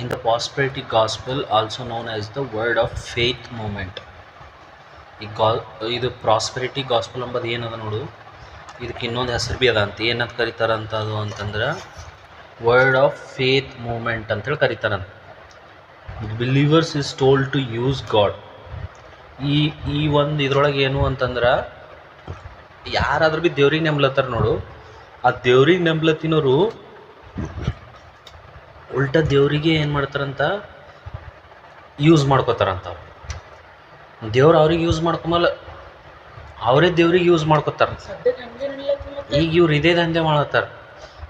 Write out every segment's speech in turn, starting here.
in the prosperity gospel, also known as the word of faith movement. ಈ ಗಾ ಇದು prosperity gospel ಅಂಬದು ಏನದ ನೋಡು? ಇದಕ್ಕೆ ಇನ್ನೊಂದು ಹೆಸರು ಬಿ ಅದ ಅಂತ. ಏನಂತ ಕರೀತಾರಂತ ಅದು ಅಂತಂದ್ರೆ ವರ್ಡ್ ಆಫ್ ಫೇತ್ ಮೂಮೆಂಟ್ ಅಂತೇಳಿ ಕರೀತಾರಂತ believers is told to use God ಈ ಈ ಒಂದು ಇದ್ರೊಳಗೆ ಏನು ಅಂತಂದ್ರೆ ಯಾರಾದ್ರೂ ಬಿ ದೇವ್ರಿಗೆ ನೆಂಬ್ಲತ್ತಾರ ನೋಡು. ಆ ದೇವ್ರಿಗೆ ನೆಂಬ್ಲತ್ತಿನವರು ಉಲ್ಟಾ ದೇವರಿಗೆ ಏನು ಮಾಡ್ತಾರಂತ? ಯೂಸ್ ಮಾಡ್ಕೋತಾರಂತ ದೇವ್ರು ಅವ್ರಿಗೆ ಯೂಸ್ ಮಾಡ್ಕೊಮಲ್ಲ ಅವರೇ ದೇವ್ರಿಗೆ ಯೂಸ್ ಮಾಡ್ಕೋತಾರ. ಈಗ ಇವ್ರು ಇದೇ ದಂಧೆ ಮಾಡತ್ತಾರ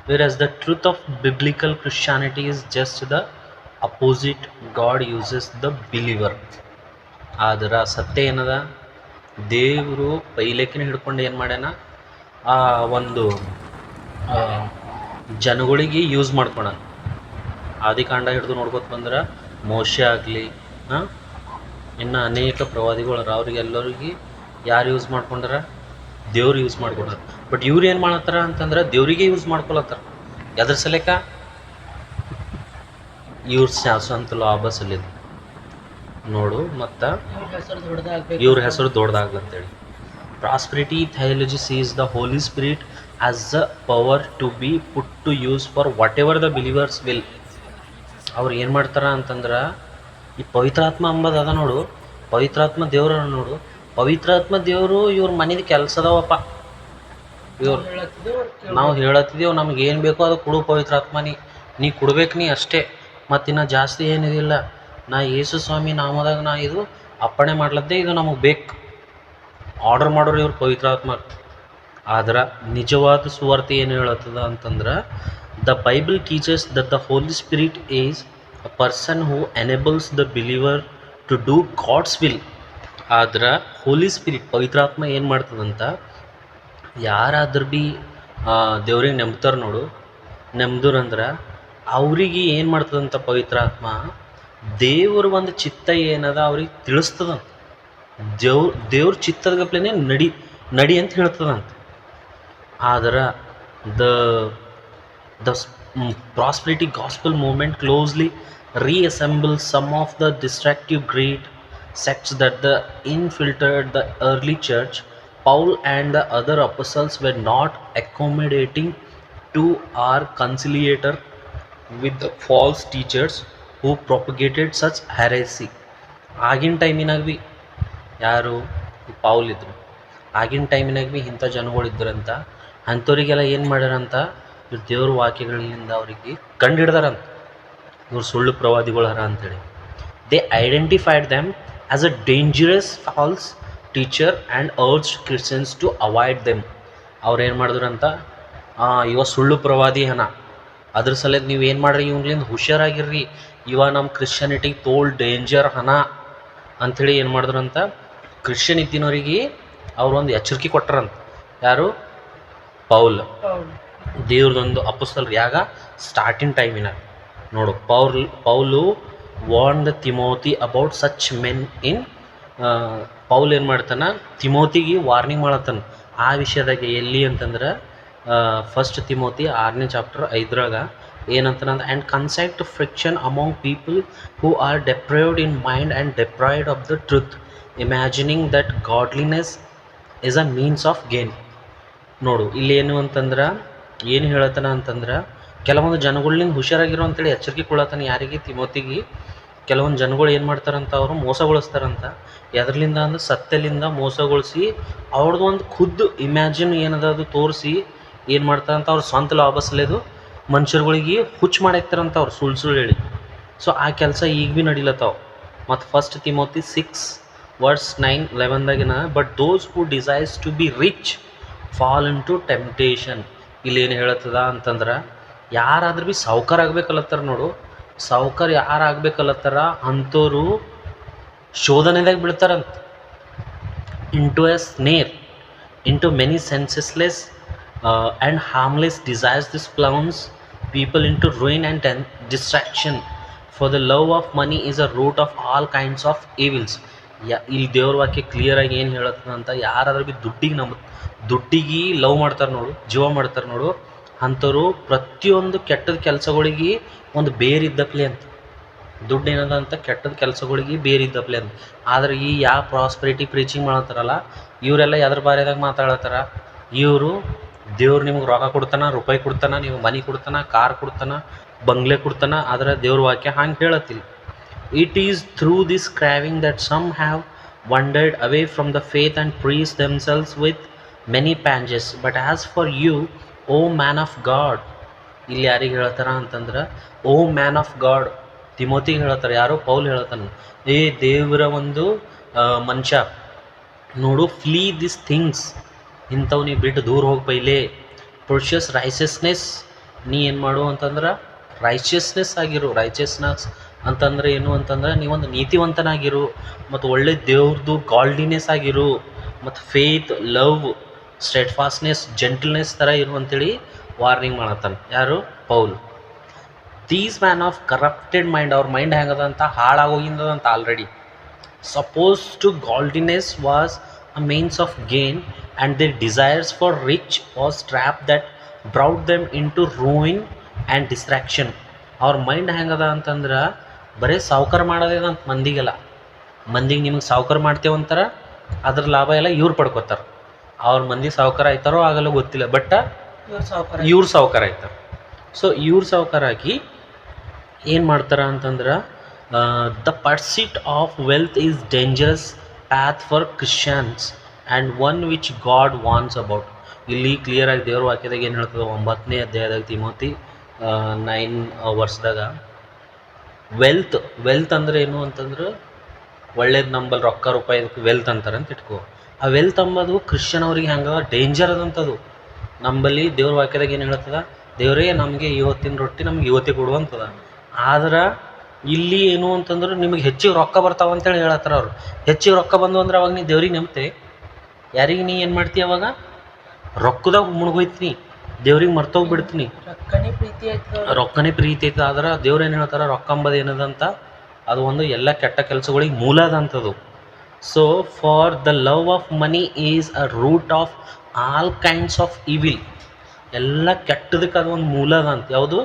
where as the truth of biblical Christianity is just the opposite God uses the believer ಆದ್ರೆ ಸತ್ಯ ಏನದ? ದೇವರು ಪೈಲೇಕಿನ ಹಿಡ್ಕೊಂಡು ಏನು ಮಾಡ್ಯಾನ? ಆ ಒಂದು ಜನಗಳಿಗೆ ಯೂಸ್ ಮಾಡ್ಕೊಳ ಆದಿಕಾಂಡ ಹಿಡಿದು ನೋಡ್ಕೊತ ಬಂದ್ರೆ ಮೋಶೆ ಆಗಲಿ, ಹಾಂ? ಇನ್ನು ಅನೇಕ ಪ್ರವಾದಿಗಳು ಅವ್ರಿಗೆಲ್ಲರಿಗೆ ಯಾರು ಯೂಸ್ ಮಾಡ್ಕೊಂಡ್ರ? ದೇವ್ರು ಯೂಸ್ ಮಾಡ್ಕೊಂಡ್ರ. ಬಟ್ ಇವ್ರು ಏನು ಮಾಡತ್ತಾರ ಅಂತಂದ್ರೆ ದೇವರಿಗೆ ಯೂಸ್ ಮಾಡ್ಕೊಳತ್ತಾರ. ಎದ್ರ ಸಲೇಕ ಇವ್ರ ಶಾಸಂತ ಲಾಭ ಸಲಿದ ನೋಡು ಮತ್ತು ಇವ್ರ ಹೆಸರು ದೊಡ್ಡದಾಗ್ಲಂತೇಳಿ prosperity theology sees the Holy Spirit as the power to be put to use for whatever the believers will ಅವ್ರು ಏನು ಮಾಡ್ತಾರೆ ಅಂತಂದ್ರೆ, ಈ ಪವಿತ್ರಾತ್ಮ ಅಂಬದು ಅದ ನೋಡು, ಪವಿತ್ರಾತ್ಮ ದೇವ್ರ ನೋಡು, ಪವಿತ್ರಾತ್ಮ ದೇವರು ಇವ್ರ ಮನೇದು ಕೆಲಸದವಪ್ಪ ಇವ್ರು ನಾವು ಹೇಳತ್ತಿದ್ದೇವೆ ನಮ್ಗೆ ಏನು ಬೇಕೋ ಅದು ಕೊಡು ಪವಿತ್ರಾತ್ಮ ನೀ ನೀ ಕೊಡ್ಬೇಕು ನೀ ಅಷ್ಟೇ ಮತ್ತಿನ್ನು ಜಾಸ್ತಿ ಏನಿದಿಲ್ಲ ನಾ ಯೇಸು ಸ್ವಾಮಿ ನಾಮದಾಗ ನಾ ಇದು ಅಪ್ಪಣೆ ಮಾಡ್ಲದ್ದೇ ಇದು ನಮಗೆ ಬೇಕು. ಆರ್ಡರ್ ಮಾಡೋರು ಇವ್ರು ಪವಿತ್ರಾತ್ಮ. ಆದ್ರೆ ನಿಜವಾದ ಸುವಾರ್ತೆ ಏನು ಹೇಳತ್ತದ ಅಂತಂದ್ರೆ the Bible teachers that the Holy Spirit is a person who enables the believer to do God's will ಆದ್ರೆ ಹೋಲಿ ಸ್ಪಿರಿಟ್ ಪವಿತ್ರಾತ್ಮ ಏನು ಮಾಡ್ತದಂತ? ಯಾರಾದ್ರೂ ಭೀ ದೇವ್ರಿಗೆ ನೆಂಬ್ತಾರೆ ನೋಡು. ನೆಮ್ದುರಂದ್ರೆ ಅವ್ರಿಗೆ ಏನು ಮಾಡ್ತದಂತ ಪವಿತ್ರಾತ್ಮ ದೇವ್ರ ಒಂದು ಚಿತ್ತ ಏನದ ಅವ್ರಿಗೆ ತಿಳಿಸ್ತದಂತ. ದೇವ್ರ ದೇವ್ರ ಚಿತ್ತದ ಗಪ್ಲೆನೆ ನಡಿ ನಡಿ ಅಂತ ಹೇಳ್ತದಂತ. ಆದ್ರೆ the the prosperity gospel movement closely reassembles some of the destructive great sects that the infiltrated the early church paul and the other apostles were not accommodating to our conciliator with the false teachers who propagated such heresy ಆಗಿನ ಟೈಮಿನಾಗ ಭೀ ಯಾರು Paul ಇದ್ರು ಆಗಿನ ಟೈಮಿನಾಗ ಭೀ ಇಂಥ ಜನಗಳು ಇದ್ರಂತ ಅಂಥವ್ರಿಗೆಲ್ಲ ಏನು ಮಾಡ್ಯಾರಂತ ಇವ್ರು ದೇವ್ರ ವಾಕ್ಯಗಳಿಂದ ಅವ್ರಿಗೆ ಕಂಡು ಇವ್ರು ಸುಳ್ಳು ಪ್ರವಾದಿಗಳು ಹರ ಅಂತೇಳಿ. They identified them as a dangerous false teacher and urge Christians to avoid them ಅವ್ರು ಏನು ಮಾಡಿದ್ರು ಅಂತ ಇವ ಸುಳ್ಳು ಪ್ರವಾದಿ ಹನ. ಅದ್ರ ಸಲದ ನೀವು ಏನು ಮಾಡ್ರಿ ಇವ್ನಿಂದ? ಹುಷಾರಾಗಿರ್ರಿ. ಇವ ನಮ್ಮ ಕ್ರಿಶ್ಚಿಯನಿಟಿಗೆ ತೋಲ್ ಡೇಂಜರ್ ಹನ. ಅಂಥೇಳಿ ಏನು ಮಾಡಿದ್ರಂತ? ಕ್ರಿಶ್ಚಿಯನ್ ಇದ್ದಿನವರಿಗೆ ಅವ್ರು ಒಂದು ಎಚ್ಚರಿಕೆ ಕೊಟ್ಟರಂತ ಯಾರು? ಪೌಲ್. ದೇವ್ರದೊಂದು ಅಪಸ್ತಲ್ ಯಾಗ ಸ್ಟಾರ್ಟಿಂಗ್ ಟೈಮಿನಾಗ ನೋಡು Paul Paul warn the Timothy about such men in Paul ಏನು ಮಾಡ್ತಾನ? ತಿಮೋತಿಗೆ ವಾರ್ನಿಂಗ್ ಮಾಡತ್ತಾನ. ಆ ವಿಷಯದಾಗ ಎಲ್ಲಿ ಅಂತಂದ್ರೆ ಫಸ್ಟ್ ತಿಮೋತಿ ಆರನೇ ಚಾಪ್ಟರ್ ಐದರಾಗ ಏನಂತಂದ್ರೆ and constant friction among people who are deprived in mind and deprived of the truth imagining that godliness is a means of gain ನೋಡು, ಇಲ್ಲಿ ಏನು ಅಂತಂದ್ರೆ ಏನು ಹೇಳತ್ತಾನ ಅಂತಂದ್ರೆ, ಕೆಲವೊಂದು ಜನಗಳಿಂದ ಹುಷಾರಾಗಿರೋ ಅಂತೇಳಿ ಎಚ್ಚರಿಕೆ ಕೊಡತ್ತಾನ ಯಾರಿಗೆ? ತಿಮೋತಿಗೆ. ಕೆಲವೊಂದು ಜನಗಳು ಏನು ಮಾಡ್ತಾರಂತ, ಅವರು ಮೋಸಗೊಳಿಸ್ತಾರಂತ ಎದ್ರಲಿಂದ ಅಂದ್ರೆ ಸತ್ಯಲಿಂದ ಮೋಸಗೊಳಿಸಿ ಅವ್ರದ್ದು ಒಂದು ಖುದ್ದು ಇಮ್ಯಾಜಿನ್ ಏನದ ಅದು ತೋರಿಸಿ ಏನು ಮಾಡ್ತಾರಂತ ಅವ್ರ ಸ್ವಂತ ಲಾಭ ಸಲೇದು ಮನುಷ್ಯರುಗಳಿಗೆ ಹುಚ್ಚು ಮಾಡಿರ್ತಾರಂತ ಅವ್ರು ಸುಳ್ಳು ಸುಳ್ಳು ಹೇಳಿ. ಸೊ ಆ ಕೆಲಸ ಈಗ ಭೀ ನಡಿಲತ್ತಾವ. ಮತ್ತು first Timothy six words nine ಲೆವೆನ್ದಾಗಿನ but those who desires to be rich fall in to temptation ಇಲ್ಲಿ ಏನು ಹೇಳತ್ತದ ಅಂತಂದ್ರೆ, ಯಾರಾದ್ರೂ ಭೀ ಸಾವ್ಕಾರ ಆಗ್ಬೇಕಲ್ಲತ್ತಾರ ನೋಡು. ಸಾವ್ಕಾರ ಯಾರು ಆಗ್ಬೇಕಲ್ಲತ್ತಾರ ಅಂಥವ್ರು ಶೋಧನೆದಾಗ ಬೀಳ್ತಾರಂತ. Into a snare into many senseless and harmless desires this plunge people into ruin and ten destruction for the love of money is a root of all kinds of evils ಯಾ ಇಲ್ಲಿ ದೇವ್ರ ವಾಕ್ಯ ಕ್ಲಿಯರಾಗಿ ಏನು ಹೇಳತ್ತದ ಅಂತ ಯಾರಾದ್ರೂ ಭೀ ದುಡ್ಡಿಗೆ ನಮ್ಮ ದುಡ್ಡಿಗೆ ಲವ್ ಮಾಡ್ತಾರೆ ನೋಡು, ಜೀವ ಮಾಡ್ತಾರೆ ನೋಡು, ಅಂಥವ್ರು ಪ್ರತಿಯೊಂದು ಕೆಟ್ಟದ ಕೆಲಸಗಳಿಗೆ ಒಂದು ಬೇರಿದ್ದಪ್ಲೆ ಅಂತ. ದುಡ್ಡು ಏನದ ಅಂತ ಕೆಟ್ಟದ ಕೆಲಸಗಳಿಗೆ ಬೇರಿದ್ದಪ್ಲೆ ಅಂತ. ಆದ್ರೆ ಈ ಯಾವ ಪ್ರಾಸ್ಪರಿಟಿ ಪ್ರೀಚಿಂಗ್ ಮಾಡತ್ತಾರಲ್ಲ ಇವರೆಲ್ಲ ಎದ್ರ ಬಾರಿದಾಗ ಮಾತಾಡತ್ತಾರ? ಇವರು ದೇವ್ರು ನಿಮ್ಗೆ ರೊಕ್ಕ ಕೊಡ್ತಾನ, ರೂಪಾಯಿ ಕೊಡ್ತಾನ, ನೀವು ಮನೆ ಕೊಡ್ತಾನ, ಕಾರ್ ಕೊಡ್ತಾನ, ಬಂಗ್ಲೆ ಕೊಡ್ತಾನ, ಆದ್ರೆ ದೇವ್ರ ವಾಕ್ಯ ಹಂಗೆ ಹೇಳತ್ತಿಲ್ಲ it is through this craving that some have wandered away from the faith and pierced themselves with many pangs but as for you O man of God ಇಲ್ಲಿ ಯಾರಿಗೆ ಹೇಳ್ತಾರ ಅಂತಂದ್ರೆ ಓ ಮ್ಯಾನ್ ಆಫ್ ಗಾಡ್ ತಿಮೋತಿಗೆ ಹೇಳ್ತಾರೆ, ಯಾರೋ Paul ಹೇಳ್ತಾನೆ, ಏ ದೇವರ ಒಂದು ಮನುಷ್ಯ ನೋಡು ಫ್ಲೀ ದಿಸ್ ಥಿಂಗ್ಸ್ ಇಂಥವು ನೀ ಬಿಟ್ಟು ದೂರ ಹೋಗಿ ಪೈಲೆ ಪ್ರೊಷಿಯಸ್ ರೈಸಸ್ನೆಸ್ ನೀ ಏನು ಮಾಡು ಅಂತಂದ್ರೆ ರೈಚಿಯಸ್ನೆಸ್ ಆಗಿರು ರೈಚಿಯಸ್ನೆಸ್ ಅಂತಂದ್ರೆ ಏನು ಅಂತಂದ್ರೆ ನೀವೊಂದು ನೀತಿವಂತನಾಗಿರು, ಮತ್ತು ಒಳ್ಳೆ ದೇವ್ರದ್ದು ಗಾಲ್ಡಿನೆಸ್ ಆಗಿರು, ಮತ್ತು faith love steadfastness gentleness ಥರ ಇರು ಅಂತೇಳಿ ವಾರ್ನಿಂಗ್ ಮಾಡತ್ತಾನೆ. ಯಾರು? Paul. These man of corrupted mind ಅವ್ರ ಮೈಂಡ್ ಹೆಂಗದ ಅಂತ ಹಾಳಾಗೋಗಿಂದದಂತ already suppose to godliness was a means of gain and their desires for rich was trap that brought them in to ruin and destruction ಅವ್ರ mind ಹೆಂಗದ ಅಂತಂದ್ರೆ, ಬರೀ ಸಾವುಕಾರ ಮಾಡೋದೇ ಅಂತ ಮಂದಿಗೆಲ್ಲ. ಮಂದಿಗೆ ನಿಮಗೆ ಸಾವುಕಾರ ಮಾಡ್ತೇವಂತಾರೆ, ಅದ್ರ ಲಾಭ ಎಲ್ಲ ಇವ್ರು ಪಡ್ಕೋತಾರೆ. ಅವ್ರ ಮಂದಿ ಸಾವ್ಕಾರ ಆಯ್ತಾರೋ ಆಗಲ್ಲ ಗೊತ್ತಿಲ್ಲ ಬಟ್ ಇವ್ರು ಸಾವುಕಾರ ಆಯ್ತಾರ ಸಾವ್ಕಾರ ಆಯ್ತಾರೆ ಸೊ ಇವ್ರ ಸಾಹುಕಾರಾಗಿ ಆಗಿ ಏನು ಮಾಡ್ತಾರ ಅಂತಂದ್ರೆ the pursuit of wealth is dangerous path for Christians and one which God warns about ಇಲ್ಲಿ ಕ್ಲಿಯರಾಗಿ ದೇವ್ರ ವಾಕ್ಯದಾಗ ಏನು ಹೇಳ್ತದೆ? ಒಂಬತ್ತನೇ ಅಧ್ಯಾಯದಾಗ ತಿಮೋತಿ ನೈನ್ ವರ್ಷದಾಗ ವೆಲ್ತ್ ವೆಲ್ತ್ ಅಂದ್ರೆ ಏನು ಅಂತಂದ್ರೆ ಒಳ್ಳೇದು ನಂಬಲ್ಲಿ ರೊಕ್ಕ ರೂಪಾಯಿ ಇದಕ್ಕೆ ವೆಲ್ತ್ ಅಂತಾರೆ ಅಂತ ಇಟ್ಕೋ. ಆ ತಮ್ಮದು ಕ್ರಿಶ್ಚನ್ ಅವ್ರಿಗೆ ಹೆಂಗದ ಡೇಂಜರ್ ಅದಂತದು. ನಂಬಲ್ಲಿ ದೇವ್ರ ವಾಕ್ಯದಾಗ ಏನು ಹೇಳ್ತದ? ದೇವರೇ ನಮಗೆ ಇವತ್ತಿನ ರೊಟ್ಟಿ ನಮ್ಗೆ ಇವತ್ತೇ ಕೊಡುವಂತದ. ಆದ್ರೆ ಇಲ್ಲಿ ಏನು ಅಂತಂದ್ರೆ ನಿಮಗೆ ಹೆಚ್ಚಿಗೆ ರೊಕ್ಕ ಬರ್ತಾವ ಅಂತೇಳಿ ಹೇಳತ್ತಾರ ಅವ್ರು. ಹೆಚ್ಚಿಗೆ ರೊಕ್ಕ ಬಂದು ಅಂದ್ರೆ ಅವಾಗ ನೀ ದೇವ್ರಿಗೆ ನಂಬ್ತೆ. ಯಾರಿಗೆ ನೀ ಏನು ಮಾಡ್ತೀಯ ಅವಾಗ? ರೊಕ್ಕದಾಗ ಮುಳುಗೋಯ್ತೀನಿ ದೇವ್ರಿಗೆ ಮರ್ತೋಗ್ಬಿಡ್ತೀನಿ ರೊಕ್ಕನೇ ಪ್ರೀತಿ ಆಯ್ತು ರೊಕ್ಕನೇ ಪ್ರೀತಿ ಐತೆ ಆದ್ರೆ ದೇವ್ರು ಏನು ಹೇಳ್ತಾರೆ? ರೊಕ್ಕ ಅಂಬದು ಏನದಂತ? ಅದು ಒಂದು ಎಲ್ಲ ಕೆಟ್ಟ ಕೆಲಸಗಳಿಗೆ ಮೂಲ ಅದಂಥದ್ದು so for the love of money is a root of all kinds of evil ಎಲ್ಲ ಕೆಟ್ಟದಕ್ಕೆ ಅದು ಒಂದು ಮೂಲ ಅದ ಅಂತ. ಯಾವುದು?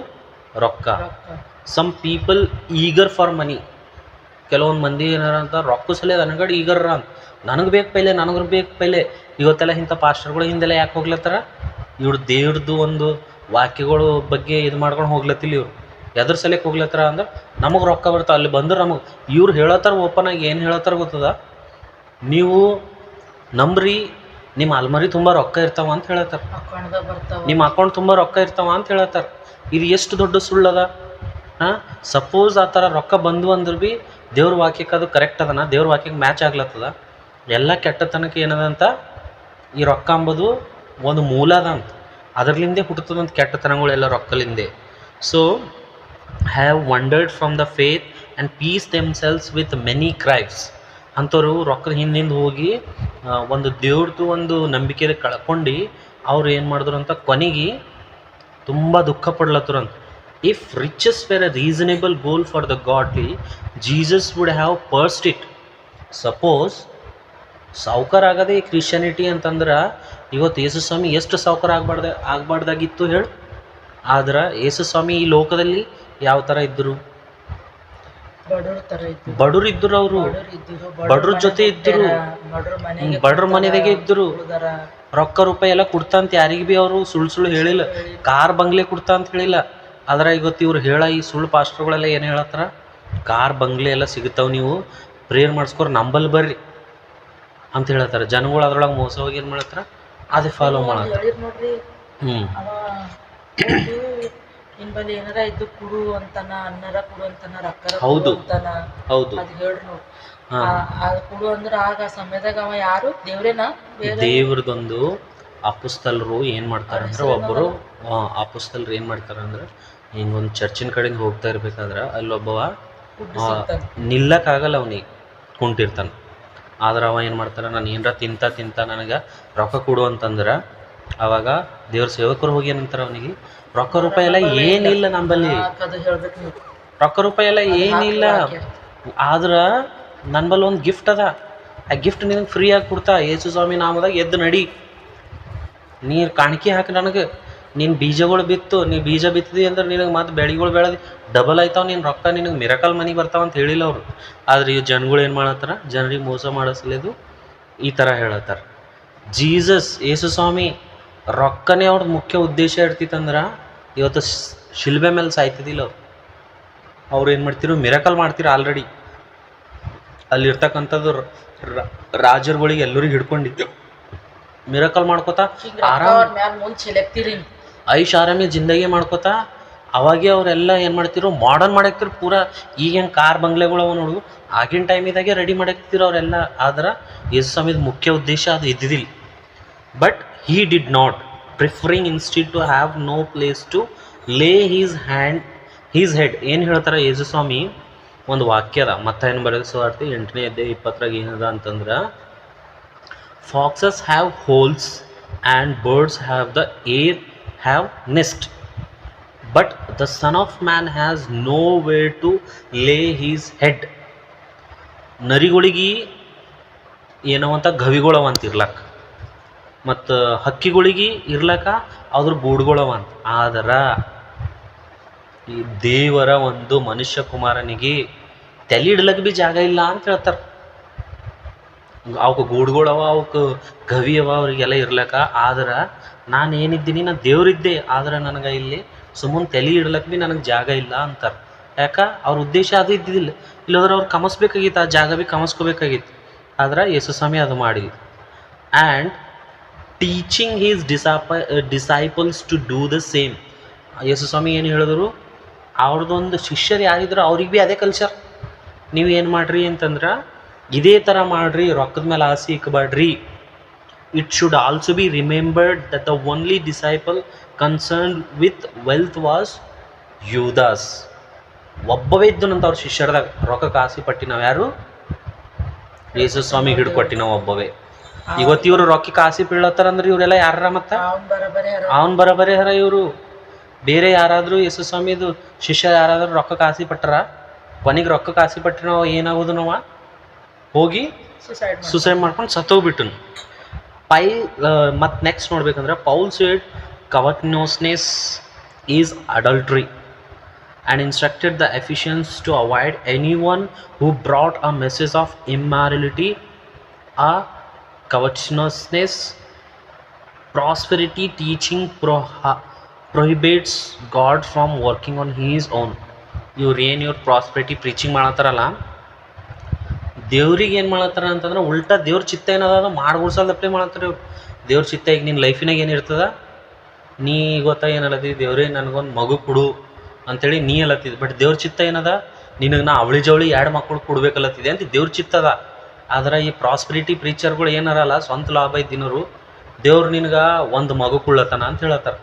ರೊಕ್ಕ. ರೊಕ್ಕ. Some people eager for money ಕೆಲವೊಂದು ಮಂದಿ ಏನಾರ ಅಂತ ರೊಕ್ಕ ಸಲ ನನಗಡೆ ಈಗರ್ರ ಅಂತ. ನನಗೆ ಬೇಕು ಪೈಲೆ ನನಗೆ ಬೇಕು ಪೈಲೆ. ಇವತ್ತೆಲ್ಲ ಇಂಥ ಪಾಸ್ಟರ್ಗಳು ಹಿಂದೆಲ್ಲ ಯಾಕೆ ಹೋಗ್ಲತ್ತಾರ? ಇವ್ರು ದೇವ್ರದ್ದು ಒಂದು ವಾಕ್ಯಗಳು ಬಗ್ಗೆ ಇದು ಮಾಡ್ಕೊಂಡು ಹೋಗ್ಲತ್ತಿಲ್ಲ ಇವ್ರು. ಎದ್ರ ಸಲಕ್ಕೆ ಹೋಗ್ಲತ್ತಾರ ಅಂದ್ರೆ ನಮಗೆ ರೊಕ್ಕ ಬರ್ತಾವ ಅಲ್ಲಿ ಬಂದ್ರೆ ನಮಗೆ. ಇವ್ರು ಹೇಳತ್ತಾರ ಓಪನ್ ಆಗಿ ಏನು ಹೇಳತ್ತಾರ ಗೊತ್ತದ? ನೀವು ನಂಬ್ರಿ ನಿಮ್ಮ ಅಲ್ಮರಿ ತುಂಬ ರೊಕ್ಕ ಇರ್ತಾವ ಅಂತ ಹೇಳತ್ತಾರ ನಿಮ್ಮ ಅಕೌಂಟ್ ತುಂಬ ರೊಕ್ಕ ಇರ್ತಾವ ಅಂತ ಹೇಳತ್ತಾರ ಇದು ಎಷ್ಟು ದೊಡ್ಡ ಸುಳ್ಳದ ಹಾಂ? ಸಪೋಸ್ ಆ ಥರ ರೊಕ್ಕ ಬಂದು ಅಂದ್ರೆ ಭೀ ದೇವ್ರ ವಾಕ್ಯಕ್ಕೆ ಅದು ಕರೆಕ್ಟ್ ಅದನ? ದೇವ್ರ ವಾಕ್ಯಕ್ಕೆ ಮ್ಯಾಚ್ ಆಗ್ಲತ್ತದ? ಎಲ್ಲ ಕೆಟ್ಟತನಕ್ಕೆ ಏನದ ಅಂತ? ಈ ರೊಕ್ಕ ಅಂಬೋದು ಒಂದು ಮೂಲ ಅದ ಅಂತ. ಅದರ್ಲಿಂದೇ ಹುಟ್ಟುತ್ತದಂತ ಕೆಟ್ಟತನಗಳೆಲ್ಲ ರೊಕ್ಕಲಿಂದೆ. So have wandered from the faith and pierce themselves with many craves ಅಂಥವ್ರು ರೊಕ್ಕದ ಹಿಂದಿಂದ ಹೋಗಿ ಒಂದು ದೇವ್ರದ್ದು ಒಂದು ನಂಬಿಕೆ ಕಳ್ಕೊಂಡು, ಅವ್ರು ಏನು ಮಾಡಿದ್ರು ಅಂತ ಕೊನೆಗೆ ತುಂಬ ದುಃಖ ಪಡ್ಲತ್ತರಂತ if riches were a reasonable goal for the godly Jesus would have pursued it suppose ಸಾವುಕಾರ ಆಗದೆ ಈ ಕ್ರಿಶ್ಚಿಯಾನಿಟಿ ಅಂತಂದ್ರೆ, ಇವತ್ತು ಯೇಸು ಸ್ವಾಮಿ ಎಷ್ಟು ಸಾವುಕಾರ ಆಗ್ಬಾರ್ದ, ಆಗ್ಬಾರ್ದಾಗಿತ್ತು ಹೇಳು. ಆದ್ರೆ ಯೇಸು ಸ್ವಾಮಿ ಈ ಲೋಕದಲ್ಲಿ ಯಾವ ಥರ ಇದ್ದರು? ಬಡವ್ರ ಇದ್ರು. ಇದ್ದು ಬಡವ್ರು ಇದ್ದರು ಅವರು. ಬಡವ್ರ ಜೊತೆ ಇದ್ದರು. ಬಡವ್ರ ಮನೆಗೆ ಮನೆದಾಗೆ ಇದ್ದರು. ರೊಕ್ಕ ರೂಪಾಯಿ ಎಲ್ಲ ಕೊಡ್ತಾ ಅಂತ ಯಾರಿಗೆ ಭೀ ಅವರು ಸುಳ್ಳು ಸುಳ್ಳು ಹೇಳಿಲ್ಲ. ಕಾರ್ ಬಂಗ್ಲೆ ಕೊಡ್ತಾ ಅಂತ ಹೇಳಿಲ್ಲ. ಆದ್ರೆ ಇವತ್ತು ಇವ್ರು ಹೇಳ ಈ ಸುಳ್ಳು ಪಾಸ್ಟರ್ಗಳೆಲ್ಲ ಏನು ಹೇಳತ್ತಾರ ಕಾರ್ ಬಂಗ್ಲೆ ಎಲ್ಲ ಸಿಗುತ್ತಾವ ನೀವು. ಪ್ರೇಯರ್ ಮಾಡಿಸ್ಕೊರ್ ನಂಬಲ್ ಬರ್ರಿ ಅಂತ ಹೇಳತ್ತಾರ. ಜನಗಳು ಅದ್ರೊಳಗೆ ಮೋಸ ಹೋಗಿ ಏನು ಮಾಡತ್ತಾರ ಅದೇ ಫಾಲೋ ಮಾಡತ್ತಾರ ಹ್ಞೂ ಬಲ್ಲಿ ಏನಾರ ಇದ್ದು ಕುಡು ಅಂತಾನ ಅನ್ನರ ಕುಡು ಅಂತನ ರೊಕ್ಕರ ಹೌದು. ಅಂತಾನ ಹೌದು. ಅದ್ ಹೇಳ್ರಿ. ನೋಡಿ ಕುಡು ಅಂದ್ರ ಆಗ ಆ ಸಮಯದಾಗ ಅವ ಯಾರು? ದೇವ್ರೇನ? ಬೇರೆ ದೇವ್ರದೊಂದು ಅಪಸ್ತಲರು ಏನ್ ಮಾಡ್ತಾರೆ. ಅಂದ್ರೆ ಒಬ್ಬರು ಅಪಸ್ತಲರು ಏನು ಮಾಡ್ತಾರೆ ಅಂದ್ರೆ ಹಿಂಗೊಂದು ಚರ್ಚಿನ ಕಡೆಯಿಂದ ಹೋಗ್ತಾ ಇರ್ಬೇಕಾದ್ರೆ ಅಲ್ಲೊಬ್ಬವ ನಿಲ್ಲಕ ಆಗಲ್ಲ ಸಿಗ್ತಾನ ನಿಲ್ಲಕ್ಕಾಗಲ್ಲ ಅವನಿಗೆ ಕುಂಟಿರ್ತಾನೆ. ಆದ್ರೆ ಅವ ಏನು ಮಾಡ್ತಾನೆ ನಾನು ಏನರ ತಿಂತ ತಿಂತ ನನಗೆ ರೊಕ್ಕ ಕೊಡು ಅಂತಂದ್ರೆ ಅವಾಗ ದೇವ್ರ ಸೇವಕರು ಹೋಗಿ ಏನಂತಾರೆ ಅವನಿಗೆ, ರೊಕ್ಕ ರೂಪಾಯಿ ಎಲ್ಲ ಏನಿಲ್ಲ ನಂಬಲ್ಲಿ. ರೊಕ್ಕ ರೂಪಾಯಿ ಎಲ್ಲ ಏನಿಲ್ಲ. ಆದ್ರೆ ನನ್ನ ಬಲ್ಲಿ ಒಂದು ಗಿಫ್ಟ್ ಅದ. ಆ ಗಿಫ್ಟ್ ನಿನಗೆ ಫ್ರೀಯಾಗಿ ಕೊಡ್ತಾ, ಯೇಸು ಸ್ವಾಮಿ ನಾಮದಾಗ ಎದ್ದು ನಡಿ. ನೀರು ಕಾಣಿಕೆ ಹಾಕಿ ನನಗೆ. ನಿನ್ನ ಬೀಜಗಳು ಬಿತ್ತು, ನೀ ಬೀಜ ಬಿತ್ತಿದಿ ಅಂದ್ರೆ ನಿನಗೆ ಮತ್ತೆ ಬೆಳೆಗಳು ಬೆಳೆದು. ಡಬಲ್ ಆಯ್ತಾವ ನಿನ್ನ ರೊಕ್ಕ ನಿನಗೆ ಮಿರಕಲ್ ಮನಿ ಬರ್ತಾವ ಅಂತ ಹೇಳಿಲ್ಲ ಅವರು. ಆದ್ರೆ ಈ ಜನಗಳು ಏನು ಮಾಡತ್ತಾರ? ಜನರಿಗೆ ಮೋಸ ಮಾಡಿಸ್ಲೇದು ಈ ಥರ ಹೇಳತ್ತಾರ. ಜೀಸಸ್ ಯೇಸು ಸ್ವಾಮಿ ರೊಕ್ಕನೇ ಅವ್ರದ್ದು ಮುಖ್ಯ ಉದ್ದೇಶ ಇರ್ತಿತ್ತಂದ್ರೆ ಇವತ್ತು ಶಿಲ್ಬೆ ಮೇಲೆ ಸಾಯ್ತಿದ್ದಿಲ್ಲ ಅವ್ರು. ಅವ್ರು ಏನು ಮಾಡ್ತಿರು ಮಿರಕಲ್ ಮಾಡ್ತಿರು ಆಲ್ರೆಡಿ ಅಲ್ಲಿರ್ತಕ್ಕಂಥದ್ದು ರಾಜರುಗಳಿಗೆ ಎಲ್ಲರಿಗೂ ಹಿಡ್ಕೊಂಡಿದ್ದು. ಮಿರಕಲ್ ಮಾಡ್ಕೋತಾ ಆರಾಮ್. ಐಶ್ ಆರಾಮಿ ಜಿಂದಗಿ ಮಾಡ್ಕೋತಾ ಅವಾಗೆ ಅವರೆಲ್ಲ ಏನು ಮಾಡ್ತಿರು ಮಾಡರ್ನ್ ಮಾಡಾಕ್ತಿರು ಪೂರ ಈಗ ಹೆಂಗೆ ಕಾರ್ ಬಂಗ್ಲೆಗಳು ಅವ ನೋಡು. ಆಗಿನ ಟೈಮಿದಾಗೆ ರೆಡಿ ಮಾಡಾಕ್ತಿರು ಅವರೆಲ್ಲ. ಆದ್ರೆ ಈ ಸಮಯದ ಮುಖ್ಯ ಉದ್ದೇಶ ಅದು ಇದ್ದಿದ್ದಿಲ್ಲ. But he did not preferring instead to have no place to lay his hand his head ಏನು ಹೇಳ್ತಾರೆ ಯೇಸು ಸ್ವಾಮಿ ಒಂದು ವಾಕ್ಯ ಅದ. ಮತ್ತೆ ಏನು ಬರೆದ ಸುವಾರ್ತೆ ಎಂಟನೇ ಅಧ್ಯಾಯ ಇಪ್ಪತ್ತರಾಗ ಏನದ ಅಂತಂದ್ರೆ foxes have holes and birds have the air have nest but the son of man has no where to lay his head ನರಿಗಳಿಗೆ ಏನೋ ಅಂತ ಗವಿಗಳವ ಅಂತ ಇರ್ಲಕ್ಕ. ಮತ್ತು ಹಕ್ಕಿಗಳಿಗೆ ಇರ್ಲಕ್ಕ ಅದ್ರ ಗೂಡುಗಳವ ಅಂತ ಆದ್ರೆ ಈ ದೇವರ ಒಂದು ಮನುಷ್ಯ ಕುಮಾರನಿಗೆ ತಲೆ ಇಡ್ಲಕ್ಕೆ ಭೀ ಜಾಗ ಇಲ್ಲ ಅಂತ ಹೇಳ್ತಾರೆ. ಅವಕ್ಕೆ ಗೂಡುಗಳವ ಅವಕ್ಕೆ ಗವಿ ಅವ ಅವರಿಗೆಲ್ಲ ಇರ್ಲಕ್ಕ ಆದ್ರೆ ನಾನು ಏನಿದ್ದೀನಿ ನಾನು ದೇವರಿದ್ದೆ. ಆದ್ರೆ ನನಗೆ ಇಲ್ಲಿ ಸುಮ್ಮನೆ ತಲೆ ಇಡ್ಲಕ್ಕೆ ಭೀ ನನಗೆ ಜಾಗ ಇಲ್ಲ ಅಂತಾರೆ. ಯಾಕ? ಅವ್ರ ಉದ್ದೇಶ ಅದು ಇದ್ದಿದ್ದಿಲ್ಲ. ಇಲ್ಲದ್ರೆ ಅವ್ರು ಕಮಸ್ಬೇಕಾಗಿತ್ತು, ಆ ಜಾಗ ಭೀ ಕಮಸ್ಕೋಬೇಕಾಗಿತ್ತು. ಆದ್ರೆ ಯೇಸು ಸ್ವಾಮಿ ಅದು ಮಾಡಿಲ್ಲ and teaching his ಡಿಸಾಪ disciples to do the same ಯೇಸು ಸ್ವಾಮಿ ಏನು ಹೇಳಿದ್ರು? ಅವ್ರದ್ದೊಂದು ಶಿಷ್ಯರು ಯಾರಿದ್ರು ಅವ್ರಿಗೆ ಭೀ ಅದೇ ಕಲ್ಚರ್ ನೀವು ಏನು ಮಾಡಿರಿ ಅಂತಂದ್ರೆ, ಇದೇ ಥರ ಮಾಡಿರಿ, ರೊಕ್ಕದ ಮೇಲೆ ಆಸೆ ಇಕ್ಕಬೇಡ್ರಿ it should also be remembered that the only disciple concern with wealth was Judas ಒಬ್ಬವೇ ಇದ್ದನಂತ ಅವ್ರ ಶಿಷ್ಯರದಾಗ. ರೊಕ್ಕಕ್ಕೆ ಆಸೆ ಪಟ್ಟಿನವ ಯಾರು? ಯೇಸು ಸ್ವಾಮಿ ಹಿಡ್ಕೊಟ್ಟಿನವ ಒಬ್ಬವೇ. ಇವತ್ತು ಇವರು ರೊಕ್ಕಿ ಕಾಸಿ ಬೀಳತ್ತಾರ ಅಂದ್ರೆ ಇವರೆಲ್ಲ ಯಾರ ಮತ್ತ? ಅವ್ನ ಬರಬರೇ ಹರ ಅವನ್ ಬರಬರೇ ಹರ ಇವರು. ಬೇರೆ ಯಾರಾದರೂ ಯೇಸು ಸ್ವಾಮಿದು ಶಿಷ್ಯ ಯಾರಾದರೂ ರೊಕ್ಕ ಕಾಸಿ ಪಟ್ಟರ ಕೊನೆಗೆ ರೊಕ್ಕ ಕಾಸಿ ಪಟ್ಟ ನಾವು ಏನಾಗೋದು ನಾವ? ಹೋಗಿ ಸುಸೈಡ್ ಸುಸೈಡ್ ಮಾಡ್ಕೊಂಡು ಸತ್ತೋಗ್ಬಿಟ್ಟನು. ಪೈ ಮತ್ತು ನೆಕ್ಸ್ಟ್ ನೋಡ್ಬೇಕಂದ್ರೆ Paul said covetousness is adultery and instructed the Ephesians to avoid any one who brought a message of immorality ಆ ಕವಚ್ನೋಸ್ನೆಸ್ ಪ್ರಾಸ್ಪೆರಿಟಿ ಟೀಚಿಂಗ್ ಪ್ರೊಹ prohibits God from working on His own. ಇವ್ರು ಏನು ಇವ್ರು ಪ್ರಾಸ್ಪೆರಿಟಿ ಪ್ರೀಚಿಂಗ್ ಮಾಡತ್ತಾರಲ್ಲ ದೇವ್ರಿಗೆ ಏನು ಮಾಡತ್ತಾರ ಅಂತಂದ್ರೆ ಉಲ್ಟಾ ದೇವ್ರ ಚಿತ್ತ ಏನದ? ಅದು ಅಪ್ಲೈ ಮಾಡತ್ತಾರ ಇವ್ರು. ದೇವ್ರ ಚಿತ್ತ ಈಗ ನಿನ್ನ ಲೈಫಿನಾಗ ಏನಿರ್ತದ ನೀ ಗೊತ್ತಾ ಏನಲ್ಲತಿ ದೇವ್ರೇ ನನಗೊಂದು ಮಗು ಕೊಡು ಅಂತೇಳಿ ನೀ ಅಲ್ಲತ್ತಿದ್ ಬಟ್ ದೇವ್ರ ಚಿತ್ತ ಏನದ? ನಿನಗೆ ನಾ ಅವಳಿ ಜವಳಿ ಎರಡು ಮಕ್ಕಳು ಕೊಡ್ಬೇಕಲ್ಲತ್ತಿದೆ ಅಂತ ದೇವ್ರ ಚಿತ್ತದ ಆದ್ರೆ ಈ ಪ್ರಾಸ್ಪರಿಟಿ ಪ್ರೀಚರ್ಗಳು ಏನಾರಲ್ಲ, ಸ್ವಂತ ಲಾಭ ಇದ್ದಿನರು ದೇವ್ರು ನಿನಗೆ ಒಂದು ಮಗು ಕುಳ್ಳತನ ಅಂತ ಹೇಳತ್ತಾರ.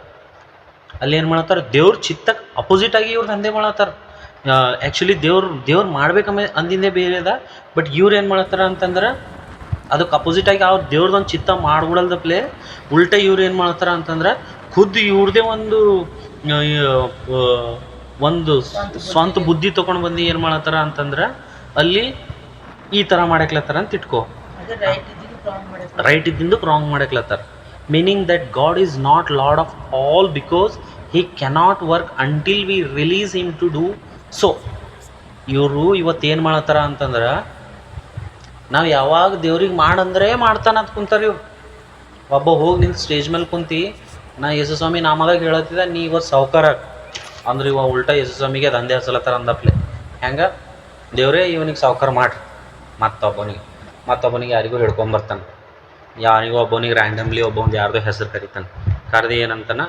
ಅಲ್ಲಿ ಏನು ಮಾಡತ್ತಾರ? ದೇವ್ರ ಚಿತ್ತಕ್ಕೆ ಅಪೋಸಿಟ್ ಆಗಿ ಇವ್ರು ದಂಧೆ ಮಾಡತ್ತಾರ. ಆ್ಯಕ್ಚುಲಿ ದೇವ್ರು ದೇವ್ರು ಮಾಡ್ಬೇಕಮ್ಮ ಅಂದಿಂದೇ ಬೇರೆ ಅದ ಬಟ್ ಇವ್ರು ಏನು ಮಾಡತ್ತಾರ ಅಂತಂದ್ರೆ ಅದಕ್ಕೆ ಅಪೋಸಿಟ್ ಆಗಿ ಅವ್ರು ದೇವ್ರದೊಂದು ಚಿತ್ತ ಮಾಡ್ಬಿಡಲ್ದಪ್ಲೆ ಉಲ್ಟ ಇವ್ರು ಏನು ಮಾಡತ್ತಾರ ಅಂತಂದ್ರೆ ಖುದ್ದು ಇವ್ರದೇ ಒಂದು ಒಂದು ಸ್ವಂತ ಬುದ್ಧಿ ತೊಗೊಂಡು ಬಂದು ಏನು ಮಾಡತ್ತಾರ ಅಂತಂದ್ರೆ, ಅಲ್ಲಿ ಈ ಥರ ಮಾಡಕ್ಲತ್ತಾರ ಅಂತ ಇಟ್ಕೋ. ರೈಟ್ ಇದ್ದಿಂದ wrong ಮಾಡಕ್ಲತ್ತಾರ. Meaning that God is not lord of all because he cannot work until we release him to do so ಇವರು ಇವತ್ತೇನು ಮಾಡತ್ತಾರ ಅಂತಂದ್ರೆ ನಾವು ಯಾವಾಗ ದೇವ್ರಿಗೆ ಮಾಡಂದ್ರೆ ಮಾಡ್ತಾನ ಅಂತ ಕುಂತಾರ ಇವ್ರು. ಒಬ್ಬ ಹೋಗಿ ನಿಂತು ಸ್ಟೇಜ್ ಮೇಲೆ ಕುಂತಿ ನಾ ಯೇಸುಸ್ವಾಮಿ ನಾಮದಾಗ ಹೇಳತ್ತಿದ್ದ ನೀ ಇವತ್ತು ಸಾವ್ಕಾರ ಅಂದ್ರೆ ಇವ ಉಲ್ಟಾ ಯೇಸು ಸ್ವಾಮಿಗೆ ದಂಧೆ ಹಚ್ಚಲತ್ತಾರ ಅಂದಪ್ಲೆ. ಹೆಂಗ? ದೇವ್ರೇ ಇವನಿಗೆ ಸಾವ್ಕಾರ ಮಾಡ್ರಿ. ಮತ್ತೊಬ್ಬನಿಗೆ ಮತ್ತೊಬ್ಬನಿಗೆ ಯಾರಿಗೂ ಹಿಡ್ಕೊಂಬರ್ತಾನೆ. ಯಾರಿಗೋ ಒಬ್ಬನಿಗೆ ರ್ಯಾಂಡಮ್ಲಿ ಒಬ್ಬೊಂದು ಯಾರ್ದೋ ಹೆಸರು ಕರಿತಾನೆ. ಕರೆದು ಏನಂತಾನೆ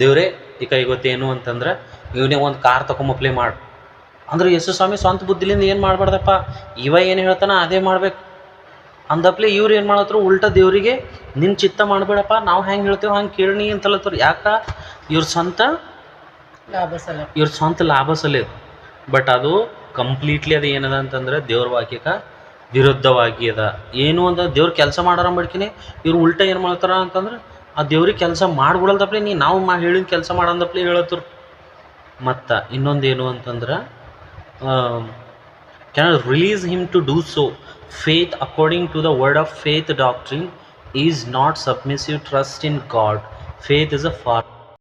ದೇವ್ರೇ ಈಗ ಇವತ್ತೇನು ಅಂತಂದ್ರೆ ಇವನಿಗೆ ಒಂದು ಕಾರ್ ತೊಗೊಂಬಪ್ಲೆ ಮಾಡು. ಅಂದ್ರೆ ಯೇಸು ಸ್ವಾಮಿ ಸ್ವಂತ ಬುದ್ಧಿಲಿಂದ ಏನು ಮಾಡಬಾರ್ದಪ್ಪ? ಇವ ಏನು ಹೇಳ್ತಾನ ಅದೇ ಮಾಡ್ಬೇಕು. ಅಂದಪ್ಲೆ ಇವ್ರು ಏನು ಮಾಡತ್ರು? ಉಲ್ಟಾ ದೇವರಿಗೆ ನಿನ್ನ ಚಿತ್ತ ಮಾಡಬೇಡಪ್ಪ ನಾವು ಹೆಂಗೆ ಹೇಳ್ತೇವೆ ಹಂಗೆ ಕೇಳಿ ಅಂತಲತ್ತರು ಯಾಕ? ಇವ್ರ ಸ್ವಂತ ಲಾಭ ಸಲ. ಇವ್ರ ಸ್ವಂತ ಲಾಭ ಸಲೇದು ಬಟ್ ಅದು ಕಂಪ್ಲೀಟ್ಲಿ ಅದು ಏನದ ಅಂತಂದ್ರೆ ದೇವ್ರ ವಾಕ್ಯಕ್ಕೆ ವಿರುದ್ಧವಾಗಿ ಅದ. ಏನು ಅಂತ ದೇವ್ರ ಕೆಲಸ ಮಾಡಾರ ಮಡ್ಕಿನಿ ಇವ್ರು ಉಲ್ಟಾ ಏನು ಮಾಡ್ತಾರ ಅಂತಂದ್ರೆ, ಆ ದೇವ್ರಿಗೆ ಕೆಲಸ ಮಾಡ್ಬಿಡಲ್ದಪ್ಲೆ, ನೀ ನಾವು ಮಾ ಹೇಳಿದ ಕೆಲಸ ಮಾಡಂದಪ್ಲೆ ಹೇಳತ್ತರು. ಮತ್ತು ಇನ್ನೊಂದೇನು ಅಂತಂದ್ರೆ can release him to do so faith according to the word of faith doctrine is not submissive trust in God faith is a for